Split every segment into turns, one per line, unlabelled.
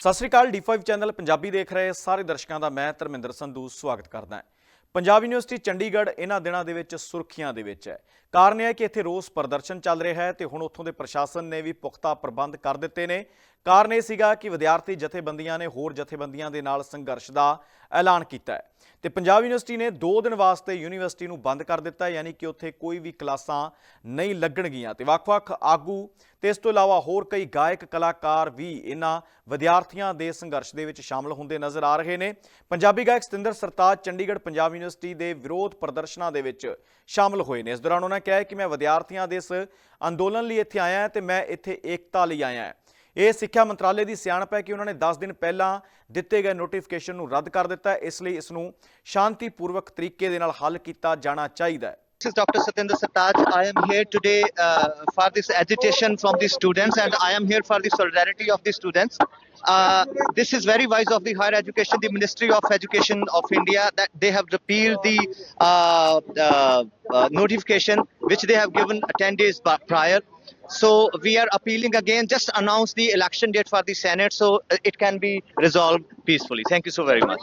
ਸਤਿ ਸ੍ਰੀ ਅਕਾਲ D5 channel Punjabi ਦੇਖ ਰਹੇ ਸਾਰੇ ਦਰਸ਼ਕਾਂ ਦਾ ਮੈਂ ਧਰਮਿੰਦਰ ਸੰਧੂ ਸਵਾਗਤ ਕਰਦਾ ਹਾਂ। ਪੰਜਾਬ ਯੂਨੀਵਰਸਿਟੀ ਚੰਡੀਗੜ੍ਹ ਇਹਨਾਂ ਦਿਨਾਂ ਦੇ ਵਿੱਚ ਸੁਰਖੀਆਂ ਦੇ ਵਿੱਚ ਹੈ। ਕਾਰਨ ਇਹ ਹੈ ਕਿ ਇੱਥੇ ਰੋਸ ਪ੍ਰਦਰਸ਼ਨ ਚੱਲ ਰਿਹਾ ਹੈ ਤੇ ਹੁਣ ਉੱਥੋਂ ਦੇ ਪ੍ਰਸ਼ਾਸਨ ਨੇ ਵੀ ਪੁਖਤਾ ਪ੍ਰਬੰਧ ਕਰ ਦਿੱਤੇ ਨੇ। ਕਾਰਨ ਇਹ ਸੀਗਾ ਕਿ ਵਿਦਿਆਰਥੀ ਜਥੇਬੰਦੀਆਂ ਨੇ ਹੋਰ ਜਥੇਬੰਦੀਆਂ ਦੇ ਨਾਲ ਸੰਘਰਸ਼ ਦਾ ਐਲਾਨ ਕੀਤਾ ਹੈ। ਤੇ ਪੰਜਾਬ ਯੂਨੀਵਰਸਿਟੀ ਨੇ 2 ਦਿਨ ਵਾਸਤੇ ਯੂਨੀਵਰਸਿਟੀ ਨੂੰ ਬੰਦ ਕਰ ਦਿੱਤਾ ਹੈ, ਯਾਨੀ ਕਿ ਉੱਥੇ ਕੋਈ ਵੀ ਕਲਾਸਾਂ ਨਹੀਂ ਲੱਗਣਗੀਆਂ। ਤੇ ਵੱਖ-ਵੱਖ ਆਗੂ ਤੇ ਇਸ ਤੋਂ ਇਲਾਵਾ ਹੋਰ ਕਈ ਗਾਇਕ ਕਲਾਕਾਰ ਵੀ ਇਹਨਾਂ ਵਿਦਿਆਰਥੀਆਂ ਦੇ ਸੰਘਰਸ਼ ਦੇ ਵਿੱਚ ਸ਼ਾਮਲ ਹੁੰਦੇ ਨਜ਼ਰ ਆ ਰਹੇ ਨੇ। ਪੰਜਾਬੀ ਗਾਇਕ ਸਤਿੰਦਰ ਸਰਤਾਜ ਚੰਡੀਗੜ੍ਹ ਪੰਜਾਬ ਯੂਨੀਵਰਸਿਟੀ ਦੇ ਵਿਰੋਧ ਪ੍ਰਦਰਸ਼ਨਾਂ ਦੇ ਵਿੱਚ ਸ਼ਾਮਲ ਹੋਏ ਨੇ। ਇਸ ਦੌਰਾਨ ਉਹਨਾਂ ਕਿਹਾ ਕਿ ਮੈਂ ਵਿਦਿਆਰਥੀਆਂ ਦੇ ਇਸ ਅੰਦੋਲਨ ਲਈ ਇੱਥੇ ਆਇਆ ਹਾਂ ਤੇ ਮੈਂ ਇੱਥੇ ਏਕਤਾ ਲਈ ਆਇਆ ਇਹ ਸਿੱਖਿਆ ਮੰਤਰਾਲੇ ਦੀ ਸਿਆਣਪ ਹੈ ਕਿ ਉਹਨਾਂ ਨੇ 10 ਦਿਨ ਪਹਿਲਾਂ ਦਿੱਤੇ ਗਏ ਨੋਟੀਫਿਕੇਸ਼ਨ ਨੂੰ ਰੱਦ ਕਰ ਦਿੱਤਾ ਹੈ ਇਸ ਲਈ ਇਸ ਨੂੰ ਸ਼ਾਂਤੀਪੂਰਵਕ ਤਰੀਕੇ ਦੇ ਨਾਲ ਹੱਲ ਕੀਤਾ ਜਾਣਾ ਚਾਹੀਦਾ ਹੈ
This is Dr. Satinder Sartaj. I am here today uh, for this agitation from the students, and I am here for the solidarity of the students. Uh, this is very wise of the higher education, the Ministry of Education of India, that they have repealed the uh, uh, uh, notification which they have given 10 days ba- prior. So we are appealing again, just announce the election date for the Senate so it can be resolved peacefully. Thank you so very much.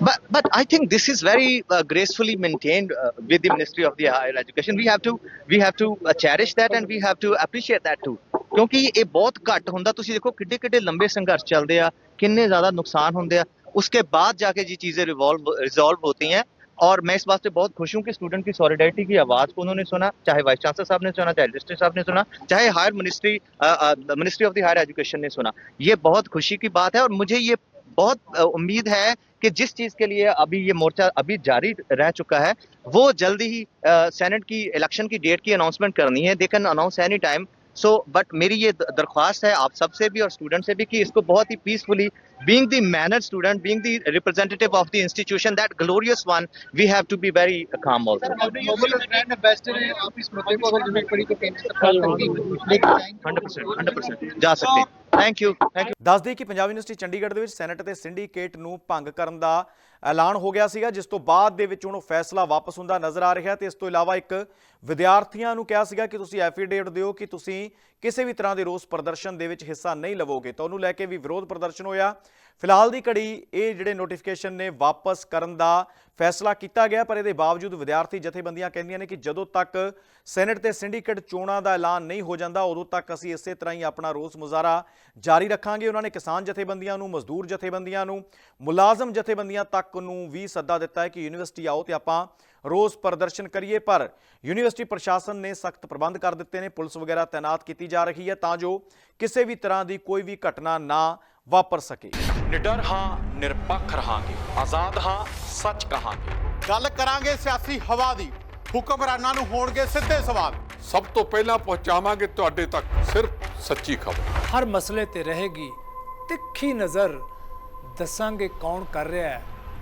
But, but I think this is very uh, gracefully maintained uh, with the Ministry of the Higher Education. We have to, we have to uh, cherish that and we have to appreciate that too. ਕਿਉਂਕਿ ਇਹ ਬਹੁਤ ਘੱਟ ਹੁੰਦਾ ਤੁਸੀਂ ਦੇਖੋ ਕਿੱਡੇ ਕਿੱਡੇ ਲੰਬੇ ਸੰਘਰਸ਼ ਚੱਲਦੇ ਆ ਕਿੰਨੇ ਜ਼ਿਆਦਾ ਨੁਕਸਾਨ ਹੁੰਦੇ ਆ ਉਸਕੇ ਬਾਅਦ ਜਾ ਕੇ ਜੀ ਚੀਜ਼ें ਰਿਜ਼ੋਲਵ ਰਿਜ਼ੋਲਵ ਹੋਤੀ हैं और मैं इस बात से बहुत खुश हूँ कि स्टूडेंट की सॉलिडारिटी की आवाज़ को उन्होंने सुना, चाहे वाइस चांसलर साहब ने सुना, चाहे रजिस्ट्री साहब ने सुना, चाहे higher ministry ministry of the higher education ने सुना। ये बहुत खुशी की बात है और मुझे ये बहुत उम्मीद है कि जिस चीज़ के लिए अभी ये मोर्चा अभी जारी रह चुका है, वो जल्दी ही सेनेट की इलेक्शन की डेट की अनाउंसमेंट करनी है। They can announce any time so but मेरी ये दरख्वास्त है आप सबसे भी और स्टूडेंट से भी कि इसको बहुत ही peacefully being the mannered student being the representative of the institution that glorious one we have to be very calm also
noble brand ambassador हैं आप इस मुद्दे को अगर जरूरत पड़ी तो केंद्र सरकार तक भी लेकर जाएंगे
100% 100% ਜਾ ਸਕਦੇ ਥੈਂਕ ਯੂ ਥੈਂਕ ਯੂ
ਦੱਸ ਦੇਈਏ ਕਿ ਪੰਜਾਬ ਯੂਨੀਵਰਸਿਟੀ ਚੰਡੀਗੜ੍ਹ ਦੇ ਵਿੱਚ ਸੈਨੇਟ ਤੇ ਸਿੰਡੀਕੇਟ ਨੂੰ ਭੰਗ ਕਰਨ ਦਾ ਐਲਾਨ ਹੋ ਗਿਆ ਸੀਗਾ ਜਿਸ ਤੋਂ ਬਾਅਦ ਦੇ ਵਿੱਚ ਹੁਣ ਉਹ ਫੈਸਲਾ ਵਾਪਸ ਹੁੰਦਾ ਨਜ਼ਰ ਆ ਰਿਹਾ ਤੇ ਇਸ ਤੋਂ ਇਲਾਵਾ ਇੱਕ ਵਿਦਿਆਰਥੀਆਂ ਨੂੰ ਕਿਹਾ ਸੀਗਾ ਕਿ ਤੁਸੀਂ ਐਫੀਡੇਵਿਟ ਦਿਓ ਕਿ ਤੁਸੀਂ ਕਿਸੇ ਵੀ ਤਰ੍ਹਾਂ ਦੇ ਰੋਸ ਪ੍ਰਦਰਸ਼ਨ ਦੇ ਵਿੱਚ ਹਿੱਸਾ ਨਹੀਂ ਲਵੋਗੇ ਤਾਂ ਉਹਨੂੰ ਲੈ ਕੇ ਵੀ ਵਿਰੋਧ ਪ੍ਰਦਰਸ਼ਨ ਹੋਇਆ। ਫਿਲਹਾਲ ਦੀ ਘੜੀ ਇਹ ਜਿਹੜੇ ਨੋਟੀਫਿਕੇਸ਼ਨ ਨੇ ਵਾਪਸ ਕਰਨ ਦਾ ਫੈਸਲਾ ਕੀਤਾ ਗਿਆ, ਪਰ ਇਹਦੇ ਬਾਵਜੂਦ ਵਿਦਿਆਰਥੀ ਜਥੇਬੰਦੀਆਂ ਕਹਿੰਦੀਆਂ ਨੇ ਕਿ ਜਦੋਂ ਤੱਕ ਸੈਨੇਟ ਤੇ ਸਿੰਡੀਕੇਟ ਚੋਣਾਂ ਦਾ ਐਲਾਨ ਨਹੀਂ ਹੋ ਜਾਂਦਾ, ਉਦੋਂ ਤੱਕ ਅਸੀਂ ਇਸੇ ਤਰ੍ਹਾਂ ਹੀ ਆਪਣਾ ਰੋਸ ਮੁਜ਼ਾਹਰਾ ਜਾਰੀ ਰੱਖਾਂਗੇ। ਉਹਨਾਂ ਨੇ ਕਿਸਾਨ ਜਥੇਬੰਦੀਆਂ ਨੂੰ, ਮਜ਼ਦੂਰ ਜਥੇਬੰਦੀਆਂ ਨੂੰ, ਮੁਲਾਜ਼ਮ ਜਥੇਬੰਦੀਆਂ ਤੱਕ ਨੂੰ ਵੀ ਸੱਦਾ ਦਿੱਤਾ ਹੈ ਕਿ ਯੂਨੀਵਰਸਿਟੀ ਆਓ ਤੇ ਆਪਾਂ ਰੋਸ ਪ੍ਰਦਰਸ਼ਨ ਕਰੀਏ ਪਰ ਯੂਨੀਵਰਸਿਟੀ ਪ੍ਰਸ਼ਾਸਨ ਨੇ ਸਖਤ ਪ੍ਰਬੰਧ ਕਰ ਦਿੱਤੇ ਨੇ ਪੁਲਿਸ ਵਗੈਰਾ ਤਾਇਨਾਤ ਕੀਤੀ ਜਾ ਰਹੀ ਹੈ ਤਾਂ ਜੋ ਕਿਸੇ ਵੀ ਤਰ੍ਹਾਂ ਦੀ ਕੋਈ ਵੀ ਘਟਨਾ ਨਾ ਵਾਪਰ ਸਕੇ। ਨਿਡਰ ਹਾਂ ਨਿਰਪੱਖ ਰਹਾਂਗੇ ਆਜ਼ਾਦ ਹਾਂ ਸੱਚ ਕਹਾਂਗੇ।
ਗੱਲ ਕਰਾਂਗੇ ਸਿਆਸੀ ਹਵਾ ਦੀ ਹੁਕਮਰਾਨਾਂ ਨੂੰ ਹੋਣਗੇ ਸਿੱਧੇ ਸਵਾਲ।
ਸਭ ਤੋਂ ਪਹਿਲਾਂ ਪਹੁੰਚਾਵਾਂਗੇ ਤੁਹਾਡੇ ਤੱਕ ਸਿਰਫ ਸੱਚੀ ਖਬਰ।
ਹਰ ਮਸਲੇ ਤੇ ਰਹੇਗੀ ਤਿੱਖੀ ਨਜ਼ਰ। ਦੱਸਾਂਗੇ ਕੌਣ ਕਰ ਰਿਹਾ ਹੈ।